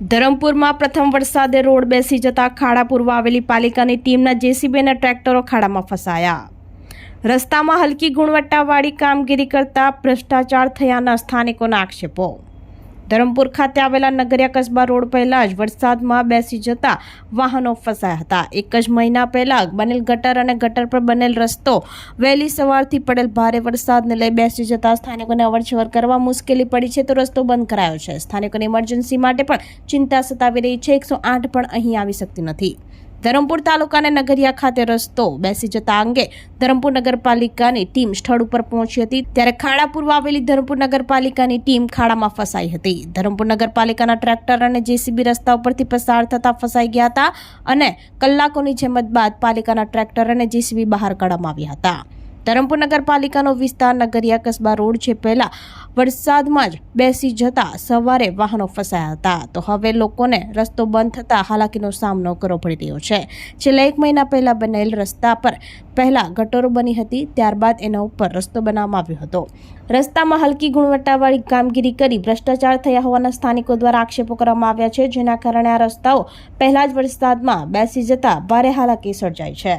ધરમપુરમાં પ્રથમ વરસાદે રોડ બેસી જતા ખાડા પૂરવા આવેલી પાલિકાની ટીમના જેસીબી અને ટ્રેક્ટરો ખાડામાં ફસાયા. રસ્તામાં હલકી ગુણવત્તાવાળી કામગીરી કરતા ભ્રષ્ટાચાર થયાના સ્થાનિકોના આક્ષેપો. ધરમપુર ખાતે આવેલા નગરિયા કસ્બા રોડ પહેલા જ વરસાદમાં બેસી જતા વાહનો ફસાયા હતા. એક જ મહિના પહેલા બનેલ ગટર અને ગટર પર બનેલ રસ્તો વહેલી સવારથી પડેલ ભારે વરસાદને લઈ બેસી જતા સ્થાનિકોને અવરજવર કરવા મુશ્કેલી પડી છે તો રસ્તો બંધ કરાયો છે. સ્થાનિકોને ઇમરજન્સી માટે પણ ચિંતા સતાવી રહી છે. એકસો આઠ પણ અહીં આવી શકતી નથી. ધરમપુર તાલુકાને નગરિયા ખાતે રસ્તો બેસી જતા અંગે ધરમપુર નગરપાલિકાની ટીમ સ્થળ ઉપર પહોંચી હતી. ત્યારે ખાડા પૂર્વ આવેલી ધરમપુર નગરપાલિકાની ટીમ ખાડામાં ફસાઈ હતી. ધરમપુર નગરપાલિકાના ટ્રેક્ટર અને જેસીબી રસ્તા ઉપરથી પસાર થતા ફસાઈ ગયા હતા અને કલાકોની જેમત બાદ પાલિકાના ટ્રેક્ટર અને જેસીબી બહાર કાઢવામાં આવ્યા હતા. ધરમપુર નગરપાલિકાનો વિસ્તાર નગરિયા કસ્બા રોડ છે. પહેલા વરસાદમાં જ બેસી જતા સવારે વાહનો ફસાયા હતા. તો હવે લોકોને રસ્તો બંધ થતા હાલાકીનો સામનો કરવો પડી રહ્યો છે. છેલ્લા એક મહિના પહેલા બનેલ રસ્તા પર પહેલા ગટરો બની હતી, ત્યારબાદ એના ઉપર રસ્તો બનાવવામાં આવ્યો હતો. રસ્તામાં હલકી ગુણવત્તાવાળી કામગીરી કરી ભ્રષ્ટાચાર થયા હોવાના સ્થાનિકો દ્વારા આક્ષેપો કરવામાં આવ્યા છે. જેના કારણે આ રસ્તાઓ પહેલા જ વરસાદમાં બેસી જતા ભારે હાલાકી સર્જાઈ છે.